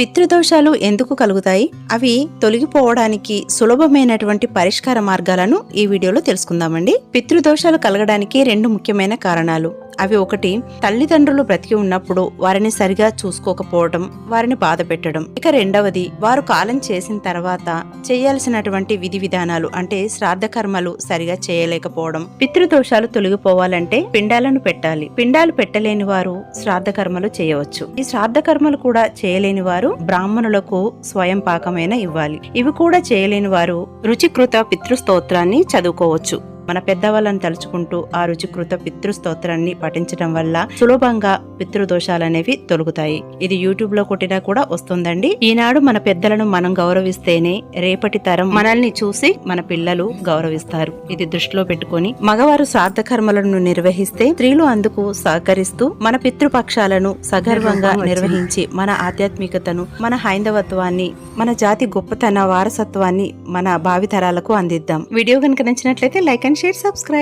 పితృదోషాలు ఎందుకు కలుగుతాయి? అవి తొలగిపోవడానికి సులభమైనటువంటి పరిష్కార మార్గాలను ఈ వీడియోలో తెలుసుకుందామండి. పితృదోషాలు కలగడానికి రెండు ముఖ్యమైన కారణాలు. అవి ఒకటి తల్లిదండ్రులు బ్రతికి ఉన్నప్పుడు వారిని సరిగా చూసుకోకపోవడం వారిని బాధ పెట్టడం ఇక రెండవది వారు కాలం చేసిన తర్వాత చేయాల్సినటువంటి విధి విధానాలు అంటే శ్రాద్ధ కర్మలు సరిగా చేయలేకపోవడం. పితృదోషాలు తొలగిపోవాలంటే పిండాలను పెట్టాలి. పిండాలు పెట్టలేని వారు శ్రాద్ధ కర్మలు చేయవచ్చు. ఈ శ్రాద్ధ కర్మలు కూడా చేయలేని వారు బ్రాహ్మణులకు స్వయం పాకమైన ఇవ్వాలి. ఇవి కూడా చేయలేని వారు రుచికృత పితృస్తోత్రాన్ని చదువుకోవచ్చు. మన పెద్దవాళ్ళని తలుచుకుంటూ ఆ రుచికృత పితృ స్తోత్రాన్ని పఠించడం వల్ల సులభంగా పితృదోషాలు అనేవి తొలగుతాయి. ఇది యూట్యూబ్లో కొట్టినా కూడా వస్తుందండి. ఈనాడు మన పెద్దలను మనం గౌరవిస్తేనే రేపటి తరం మనల్ని చూసి మన పిల్లలు గౌరవిస్తారు. ఇది దృష్టిలో పెట్టుకొని మగవారు శ్రాద్ధ కర్మలను నిర్వహిస్తే స్త్రీలు అందుకు సహకరిస్తూ మన పితృపక్షాలను సగర్వంగా నిర్వహించి మన ఆధ్యాత్మికతను మన హైందవత్వాన్ని మన జాతి గొప్పతన వారసత్వాన్ని మన భావితరాలకు అందిద్దాం. వీడియో కనుక నచ్చినట్లయితే లైక్ అండ్ share, subscribe.